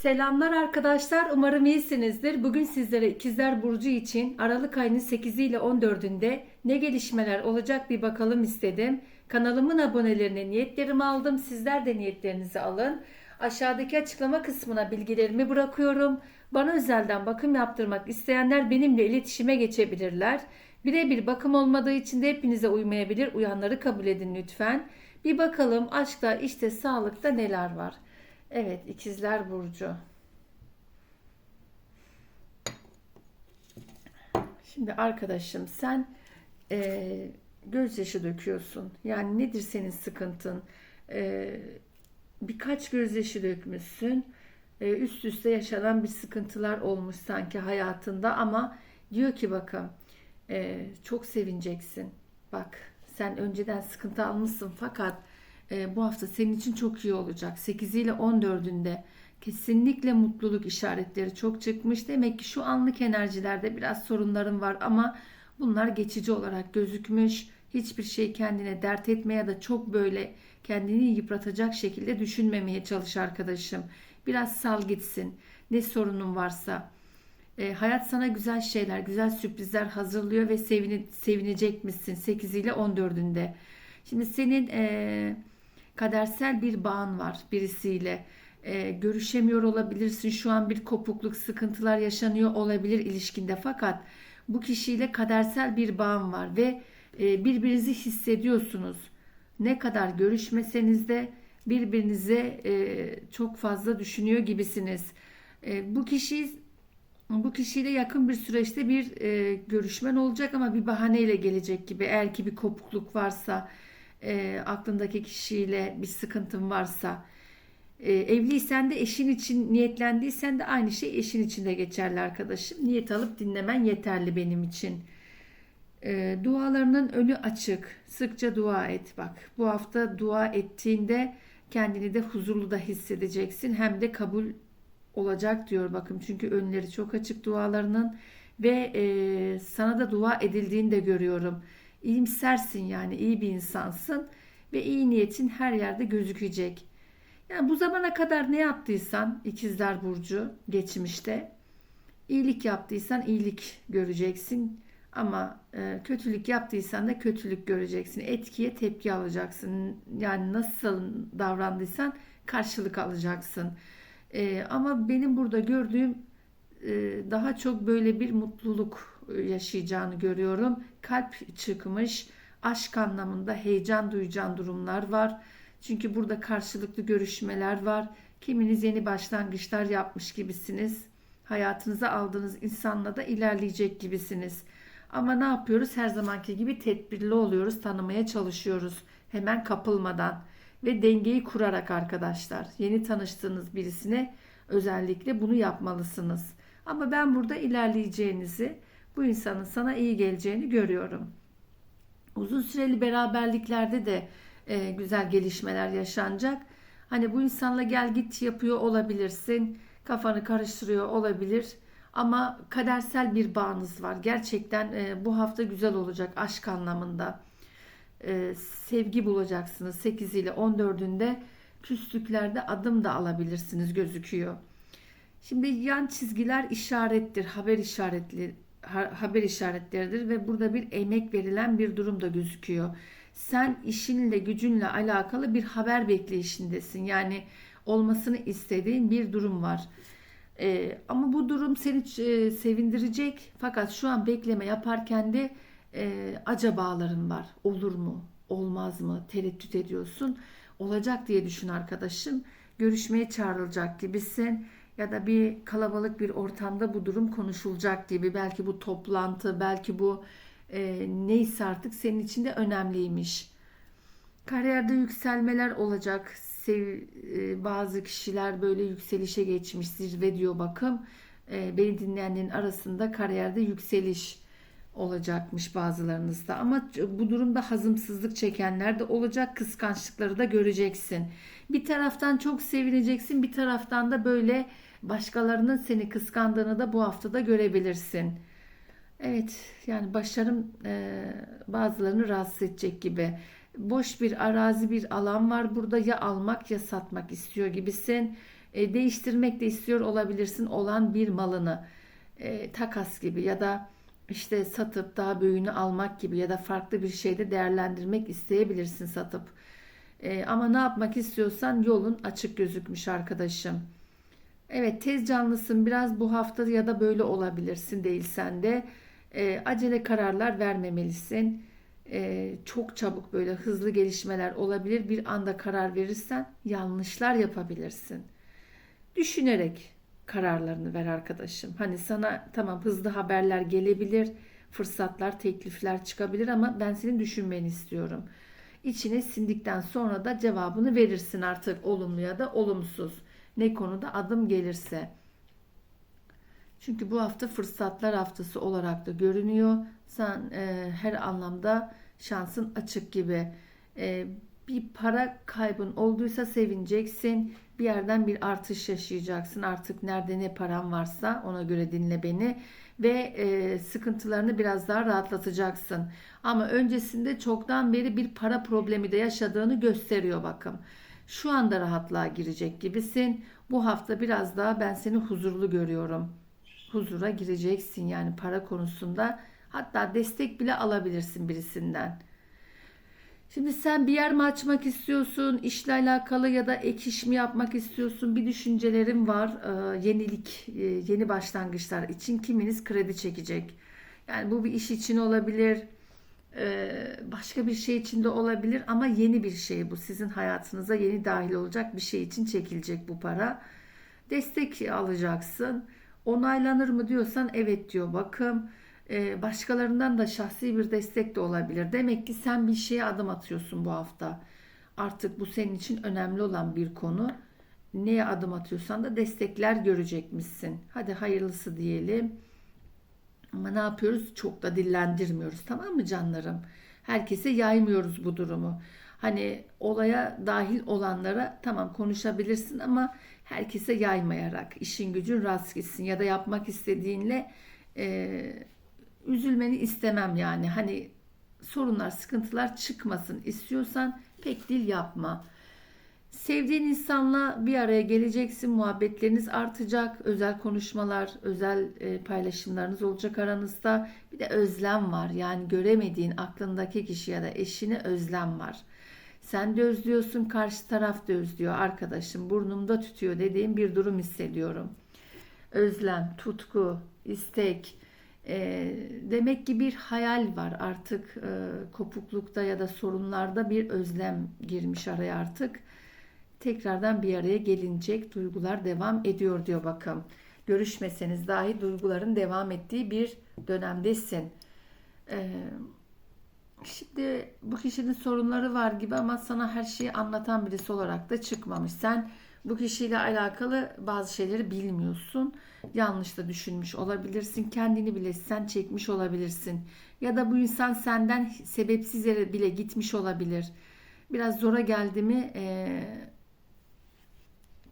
Selamlar arkadaşlar. Umarım iyisinizdir. Bugün sizlere İkizler Burcu için Aralık ayının 8'i ile 14'ünde ne gelişmeler olacak bir bakalım istedim. Kanalımın abonelerine niyetlerimi aldım. Sizler de niyetlerinizi alın. Aşağıdaki açıklama kısmına bilgilerimi bırakıyorum. Bana özelden bakım yaptırmak isteyenler benimle iletişime geçebilirler. Birebir bakım olmadığı için de hepinize uymayabilir. Uyanları kabul edin lütfen. Bir bakalım aşkta, işte sağlıkta neler var. Evet, ikizler burcu. Şimdi arkadaşım sen eee gözyaşı döküyorsun. Yani nedir senin sıkıntın? Eee, birkaç gözyaşı dökmüşsün. Eee, üst üste yaşanan bir sıkıntılar olmuş sanki hayatında ama diyor ki bakın eee, çok sevineceksin. Bak sen önceden sıkıntı almışsın fakat e, bu hafta senin için çok iyi olacak. 8 ile 14'ünde kesinlikle mutluluk işaretleri çok çıkmış. Demek ki şu anlık enerjilerde biraz sorunların var ama bunlar geçici olarak gözükmüş. Hiçbir şey kendine dert etme ya da çok böyle kendini yıpratacak şekilde düşünmemeye çalış arkadaşım. Biraz sal gitsin. Ne sorunun varsa. E, hayat sana güzel şeyler, güzel sürprizler hazırlıyor ve sevine, sevinecek misin 8 ile 14'ünde. Şimdi senin e, kadersel bir bağın var birisiyle. E, görüşemiyor olabilirsin. Şu an bir kopukluk, sıkıntılar yaşanıyor olabilir ilişkinde. Fakat bu kişiyle kadersel bir bağın var ve e, birbirinizi hissediyorsunuz. Ne kadar görüşmeseniz de birbirinize e, çok fazla düşünüyor gibisiniz. E, bu kişi bu kişiyle yakın bir süreçte bir e, görüşmen olacak ama bir bahaneyle gelecek gibi. Eğer ki bir kopukluk varsa, e, aklındaki kişiyle bir sıkıntın varsa, e, evliysen de eşin için niyetlendiysen de aynı şey eşin için de geçerli arkadaşım. Niyet alıp dinlemen yeterli benim için. E, dualarının önü açık. Sıkça dua et bak. Bu hafta dua ettiğinde kendini de huzurlu da hissedeceksin. Hem de kabul olacak diyor bakın. Çünkü önleri çok açık dualarının ve e, sana da dua edildiğini de görüyorum. İyimsersin yani iyi bir insansın ve iyi niyetin her yerde gözükecek. Yani bu zamana kadar ne yaptıysan ikizler burcu geçmişte iyilik yaptıysan iyilik göreceksin. Ama e, kötülük yaptıysan da kötülük göreceksin. Etkiye tepki alacaksın. Yani nasıl davrandıysan karşılık alacaksın. E, ama benim burada gördüğüm e, daha çok böyle bir mutluluk yaşayacağını görüyorum. Kalp çıkmış, aşk anlamında heyecan duyacağın durumlar var. Çünkü burada karşılıklı görüşmeler var. Kiminiz yeni başlangıçlar yapmış gibisiniz. Hayatınıza aldığınız insanla da ilerleyecek gibisiniz. Ama ne yapıyoruz? Her zamanki gibi tedbirli oluyoruz, tanımaya çalışıyoruz. Hemen kapılmadan ve dengeyi kurarak arkadaşlar. Yeni tanıştığınız birisine özellikle bunu yapmalısınız. Ama ben burada ilerleyeceğinizi, bu insanın sana iyi geleceğini görüyorum. Uzun süreli beraberliklerde de e, güzel gelişmeler yaşanacak. Hani bu insanla gel git yapıyor olabilirsin. Kafanı karıştırıyor olabilir. Ama kadersel bir bağınız var. Gerçekten e, bu hafta güzel olacak aşk anlamında. E, sevgi bulacaksınız 8 ile 14'ünde. Küslüklerde adım da alabilirsiniz gözüküyor. Şimdi yan çizgiler işarettir, haber işaretli haber işaretleridir ve burada bir emek verilen bir durum da gözüküyor. Sen işinle gücünle alakalı bir haber bekleyişindesin. Yani olmasını istediğin bir durum var. Ee, ama bu durum seni e, sevindirecek. Fakat şu an bekleme yaparken de e, acabaların var. Olur mu? Olmaz mı? Tereddüt ediyorsun. Olacak diye düşün arkadaşım. Görüşmeye çağrılacak gibisin ya da bir kalabalık bir ortamda bu durum konuşulacak gibi. Belki bu toplantı, belki bu e, neyse artık senin için de önemliymiş. Kariyerde yükselmeler olacak. Sev, e, bazı kişiler böyle yükselişe geçmiş. Zirve diyor bakım. E, beni dinleyenlerin arasında kariyerde yükseliş olacakmış bazılarınızda. Ama bu durumda hazımsızlık çekenler de olacak. Kıskançlıkları da göreceksin. Bir taraftan çok sevineceksin. Bir taraftan da böyle başkalarının seni kıskandığını da bu haftada görebilirsin. Evet yani başarım e, bazılarını rahatsız edecek gibi. Boş bir arazi bir alan var burada ya almak ya satmak istiyor gibisin. e, değiştirmek de istiyor olabilirsin olan bir malını e, takas gibi ya da işte satıp daha büyüğünü almak gibi ya da farklı bir şeyde değerlendirmek isteyebilirsin satıp. E, ama ne yapmak istiyorsan yolun açık gözükmüş arkadaşım. Evet tez canlısın biraz bu hafta ya da böyle olabilirsin değilsen de e, acele kararlar vermemelisin. E, çok çabuk böyle hızlı gelişmeler olabilir. Bir anda karar verirsen yanlışlar yapabilirsin. Düşünerek kararlarını ver arkadaşım. Hani sana tamam hızlı haberler gelebilir, fırsatlar, teklifler çıkabilir ama ben senin düşünmeni istiyorum. İçine sindikten sonra da cevabını verirsin artık olumlu ya da olumsuz. Ne konuda adım gelirse. Çünkü bu hafta fırsatlar haftası olarak da görünüyor. Sen e, her anlamda şansın açık gibi. E, bir para kaybın olduysa sevineceksin. Bir yerden bir artış yaşayacaksın. Artık nerede ne paran varsa ona göre dinle beni ve e, sıkıntılarını biraz daha rahatlatacaksın. Ama öncesinde çoktan beri bir para problemi de yaşadığını gösteriyor bakın. Şu anda rahatlığa girecek gibisin. Bu hafta biraz daha ben seni huzurlu görüyorum. Huzura gireceksin yani para konusunda. Hatta destek bile alabilirsin birisinden. Şimdi sen bir yer mi açmak istiyorsun, işle alakalı ya da ek iş mi yapmak istiyorsun? Bir düşüncelerim var. Ee, yenilik, e, yeni başlangıçlar için kiminiz kredi çekecek. Yani bu bir iş için olabilir, başka bir şey için de olabilir ama yeni bir şey bu. Sizin hayatınıza yeni dahil olacak bir şey için çekilecek bu para. Destek alacaksın. Onaylanır mı diyorsan evet diyor bakım. Ee, başkalarından da şahsi bir destek de olabilir. Demek ki sen bir şeye adım atıyorsun bu hafta. Artık bu senin için önemli olan bir konu. Neye adım atıyorsan da destekler görecekmişsin. Hadi hayırlısı diyelim. Ama ne yapıyoruz? Çok da dillendirmiyoruz tamam mı canlarım? Herkese yaymıyoruz bu durumu. Hani olaya dahil olanlara tamam konuşabilirsin ama herkese yaymayarak işin gücün rast gitsin ya da yapmak istediğinle e, üzülmeni istemem yani. Hani sorunlar, sıkıntılar çıkmasın istiyorsan pek dil yapma. Sevdiğin insanla bir araya geleceksin, muhabbetleriniz artacak, özel konuşmalar, özel e, paylaşımlarınız olacak aranızda. Bir de özlem var. Yani göremediğin aklındaki kişi ya da eşine özlem var. Sen de özlüyorsun, karşı taraf da özlüyor. Arkadaşım burnumda tütüyor dediğim bir durum hissediyorum. Özlem, tutku, istek, e, demek ki bir hayal var artık e, kopuklukta ya da sorunlarda bir özlem girmiş araya artık. Tekrardan bir araya gelinecek duygular devam ediyor diyor bakın. Görüşmeseniz dahi duyguların devam ettiği bir dönemdesin. E, şimdi bu kişinin sorunları var gibi ama sana her şeyi anlatan birisi olarak da çıkmamış. Sen bu kişiyle alakalı bazı şeyleri bilmiyorsun. Yanlış da düşünmüş olabilirsin. Kendini bile sen çekmiş olabilirsin. Ya da bu insan senden sebepsiz yere bile gitmiş olabilir. Biraz zora geldi mi e,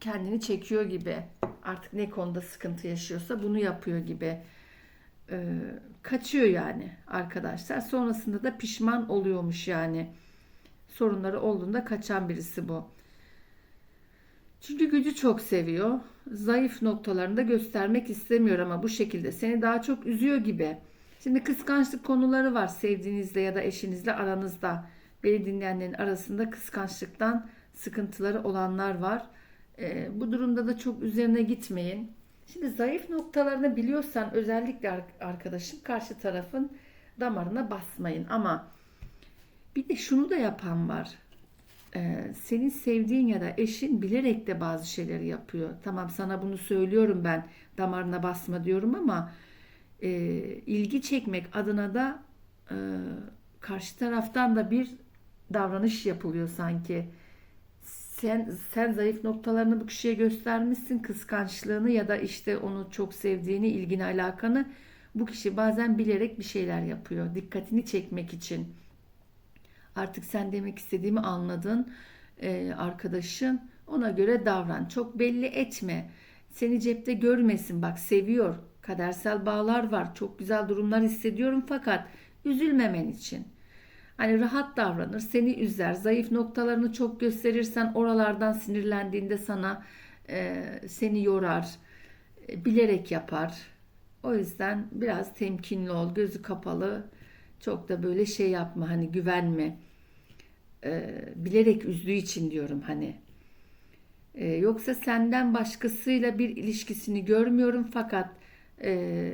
kendini çekiyor gibi. Artık ne konuda sıkıntı yaşıyorsa bunu yapıyor gibi. E, kaçıyor yani arkadaşlar. Sonrasında da pişman oluyormuş yani. Sorunları olduğunda kaçan birisi bu. Çünkü gücü çok seviyor. Zayıf noktalarını da göstermek istemiyor ama bu şekilde seni daha çok üzüyor gibi. Şimdi kıskançlık konuları var sevdiğinizle ya da eşinizle aranızda. Beni dinleyenlerin arasında kıskançlıktan sıkıntıları olanlar var. Ee, bu durumda da çok üzerine gitmeyin. Şimdi zayıf noktalarını biliyorsan özellikle arkadaşım karşı tarafın damarına basmayın. Ama bir de şunu da yapan var e, senin sevdiğin ya da eşin bilerek de bazı şeyleri yapıyor. Tamam sana bunu söylüyorum ben damarına basma diyorum ama e, ilgi çekmek adına da e, karşı taraftan da bir davranış yapılıyor sanki. Sen sen zayıf noktalarını bu kişiye göstermişsin, kıskançlığını ya da işte onu çok sevdiğini, ilgini, alakanı. Bu kişi bazen bilerek bir şeyler yapıyor, dikkatini çekmek için. Artık sen demek istediğimi anladın ee, arkadaşın. Ona göre davran. Çok belli etme. Seni cepte görmesin. Bak seviyor. Kadersel bağlar var. Çok güzel durumlar hissediyorum fakat üzülmemen için. Hani rahat davranır, seni üzer, zayıf noktalarını çok gösterirsen oralardan sinirlendiğinde sana e, seni yorar, e, bilerek yapar. O yüzden biraz temkinli ol, gözü kapalı. Çok da böyle şey yapma hani güvenme. E, bilerek üzdüğü için diyorum hani. E, yoksa senden başkasıyla bir ilişkisini görmüyorum fakat e,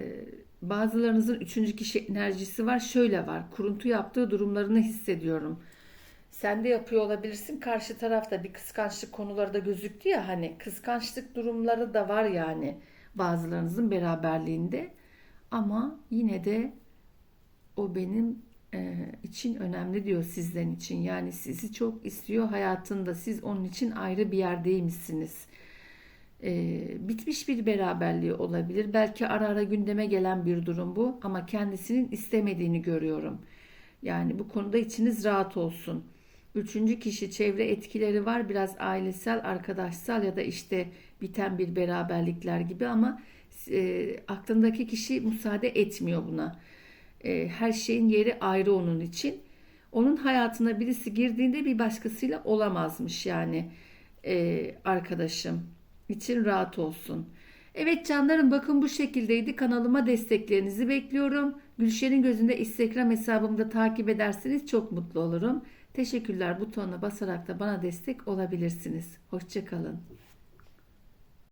bazılarınızın üçüncü kişi enerjisi var. Şöyle var. Kuruntu yaptığı durumlarını hissediyorum. Sen de yapıyor olabilirsin. Karşı tarafta bir kıskançlık konuları da gözüktü ya hani kıskançlık durumları da var yani bazılarınızın beraberliğinde. Ama yine de o benim e, için önemli diyor sizden için. Yani sizi çok istiyor hayatında. Siz onun için ayrı bir yerdeymişsiniz. E, bitmiş bir beraberliği olabilir. Belki ara ara gündeme gelen bir durum bu ama kendisinin istemediğini görüyorum. Yani bu konuda içiniz rahat olsun. Üçüncü kişi çevre etkileri var. Biraz ailesel, arkadaşsal ya da işte biten bir beraberlikler gibi ama e, aklındaki kişi müsaade etmiyor buna. E, her şeyin yeri ayrı onun için. Onun hayatına birisi girdiğinde bir başkasıyla olamazmış yani e, arkadaşım. İçin rahat olsun. Evet canlarım bakın bu şekildeydi. Kanalıma desteklerinizi bekliyorum. Gülşen'in gözünde Instagram hesabımda takip ederseniz çok mutlu olurum. Teşekkürler butonuna basarak da bana destek olabilirsiniz. Hoşçakalın.